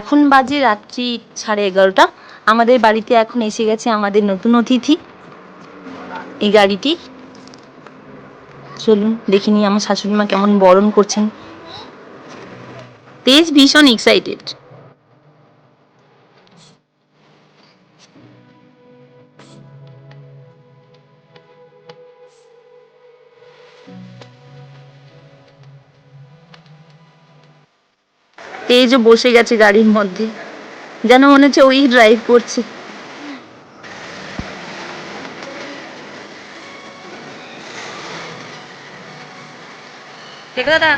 এখন বাজে রাত্রি সাড়ে এগারোটা। আমাদের বাড়িতে এখন এসে গেছে আমাদের নতুন অতিথি। এই গাড়িটি। চলুন, দেখে নিই আমার শাশুড়ি মা কেমন বরণ করছেন। তেজ ভীষণ এক্সাইটেড তেজও বসে গেছে গাড়ির মধ্যে। যেন মনে হচ্ছে ওই ড্রাইভ করছে। দাদা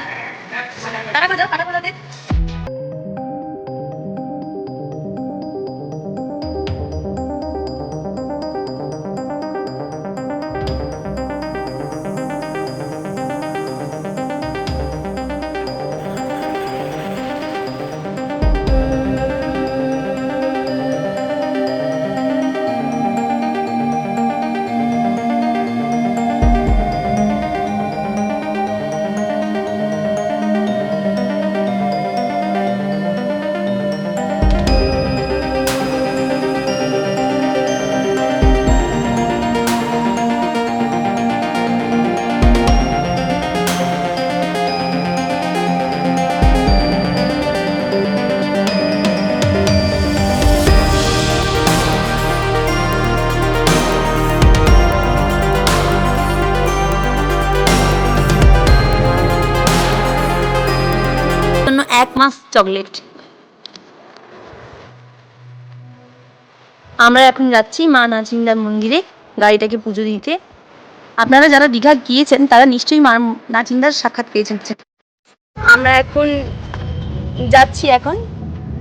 চকলেট। আমরা এখন যাচ্ছি মা নাচিন্দার মন্দিরে গাড়িটাকে পুজো দিতে। আপনারা যারা দীঘা গিয়েছেন তারা নিশ্চয়ই মা নাচিন্দার সাক্ষাৎ পেয়েছেন। আমরা এখন যাচ্ছি এখন।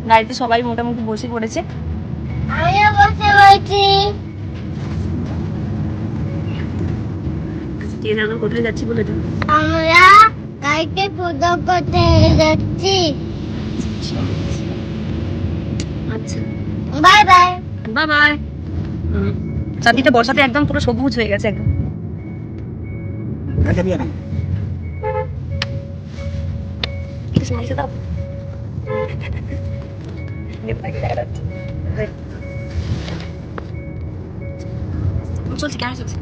গাড়িতে সবাই মোটামুটি বসে পড়েছে। আমিও বসে বলছি কোথায় যাচ্ছি বলে দিন আমরা গাড়িতে পুজো করতে যাচ্ছি। আচ্ছা। Bye bye. বাই বাই চাঁদিটা বর্ষাতে একদম পুরো সবুজ হয়ে গেছে একদম। চলছে কেমন চলছে?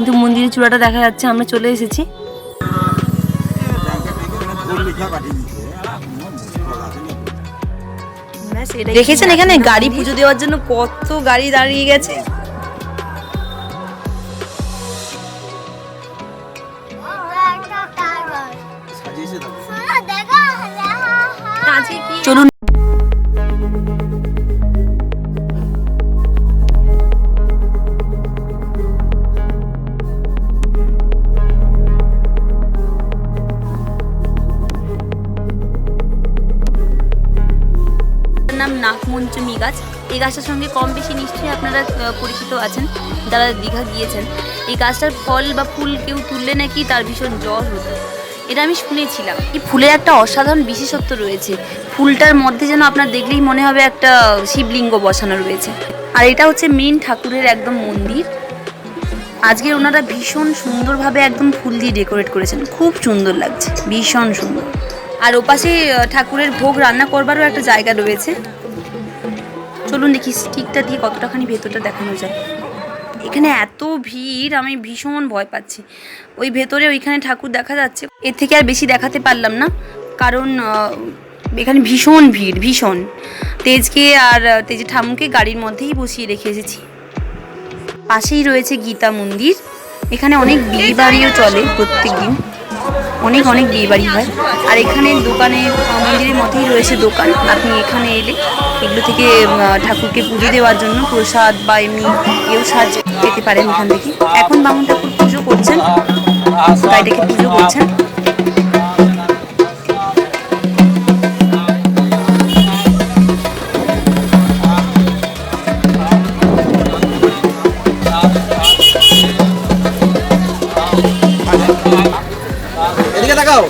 কিন্তু মন্দিরের চূড়াটা দেখা যাচ্ছে আমরা চলে এসেছি। দেখেছেন এখানে গাড়ি পুজো দেওয়ার জন্য কত গাড়ি দাঁড়িয়ে গেছে? নাগমঞ্চমী গাছ। এই গাছটার সঙ্গে কম বেশি নিশ্চয়ই আপনারা পরিচিত আছেন, যারা দীঘা গিয়েছেন। এই গাছটার ফল বা ফুল কেউ তুললে নাকি তার ভীষণ জ্বর হতো। এটা আমি শুনেছিলাম। এই ফুলের একটা অসাধারণ বিশেষত্ব রয়েছে। ফুলটার মধ্যে যেন আপনার দেখলেই মনে হবে একটা শিবলিঙ্গ বসানো রয়েছে। আর এটা হচ্ছে মেন ঠাকুরের একদম মন্দির। আজকে ওনারা ভীষণ সুন্দরভাবে একদম ফুল দিয়ে ডেকোরেট করেছেন। খুব সুন্দর লাগছে, ভীষণ সুন্দর। আর ওপাশে ঠাকুরের ভোগ রান্না করবারও একটা জায়গা রয়েছে। চলুন দেখি স্টিকটা দিয়ে কতটাখানি ভেতরটা দেখানো যায়। এখানে এত ভিড়, আমি ভীষণ ভয় পাচ্ছি। ওই ভেতরে ওইখানে ঠাকুর দেখা যাচ্ছে। এর থেকে আর বেশি দেখাতে পারলাম না, কারণ এখানে ভীষণ ভিড়, ভীষণ। তেজকে আর, তেজের ঠামুকে গাড়ির মধ্যেই বসিয়ে রেখে এসেছি। পাশেই রয়েছে গীতা মন্দির। এখানে অনেক বিয়ে বাড়িও চলে প্রত্যেক দিন অনেক অনেক বিয়ে বাড়ি হয়। আর এখানে দোকানে মন্দিরের মধ্যেই রয়েছে দোকান। আপনি এখানে এলে এগুলো থেকে ঠাকুরকে পুজো দেওয়ার জন্য প্রসাদ বা এমনি কেউ সাহায্য পেতে পারেন এখান থেকে। এখন বামুন ঠাকুর পুজো করছেন। গাড়িটাকে পুজো করছেন। এদিকে তাকাও।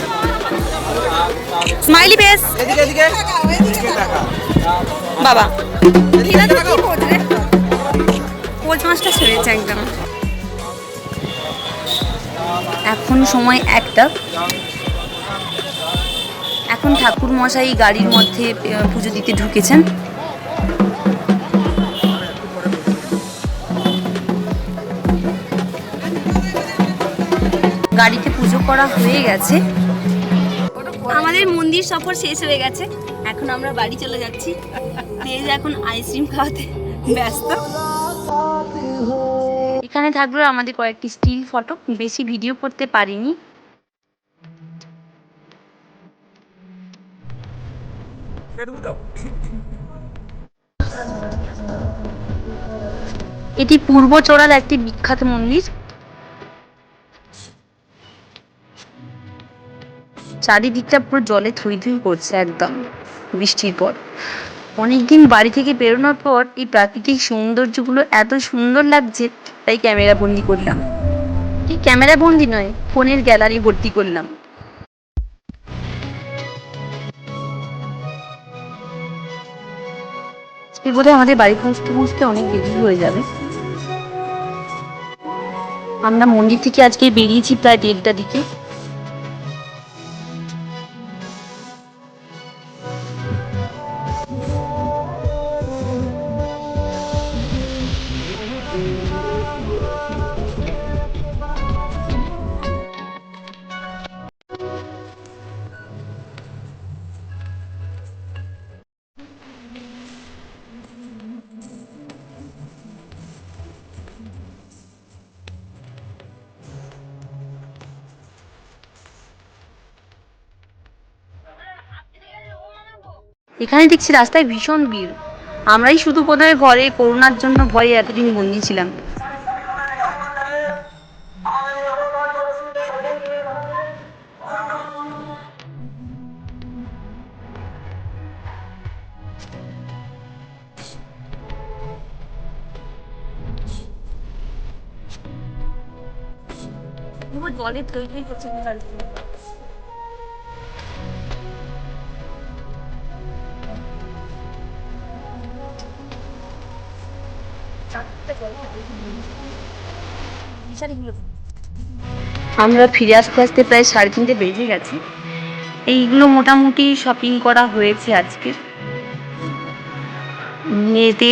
Smiley face. এদিকে এদিকে। এদিকে তাকাও। বাবা। ছেড়েছে একদম। এখন সময় একটা। এখন ঠাকুর মশাই গাড়ির মধ্যে পুজো দিতে ঢুকেছেন। গাড়িতে পুজো করা হয়ে গেছে। আমাদের মন্দির সফর শেষ হয়ে গেছে। এখন আমরা বাড়ি চলে যাচ্ছি। তেজ এখন আইসক্রিম খাওয়াতে ব্যস্ত। এখানে থাকল আমাদের কয়েকটি স্টিল ফটো বেশি ভিডিও করতে পারিনি। এটি পূর্ব পূর্বচোড়ার একটি বিখ্যাত মন্দির। চারিদিকটা পুরো জলে থুই থুই করছে একদম বৃষ্টির পর। অনেকদিন বাড়ি থেকে বেরোনোর পর এই প্রাকৃতিক সৌন্দর্যগুলো এত সুন্দর লাগছে তাই ক্যামেরা বন্দি করলাম। এই ক্যামেরা বন্দি নয় ফোনের গ্যালারি ভর্তি করলাম। বোধহয় আমাদের বাড়ি পৌঁছতে পৌঁছতে অনেক দেরি হয়ে যাবে। আমরা মন্দির থেকে আজকে বেরিয়েছি প্রায় দেড়টা দিকে। এখানে দেখছি রাস্তায় ভীষণ ভিড়। আমরাই শুধু বোধহয় ঘরে করোনার জন্য ভয়ে এতদিন বন্দি ছিলাম। জলে তৈরি করছে আমরা ফিরে আসতে আসতে প্রায় সাড়ে তিনটে বেজে গেছি। এইগুলো মোটামুটি শপিং করা হয়েছে আজকে। মেয়েতে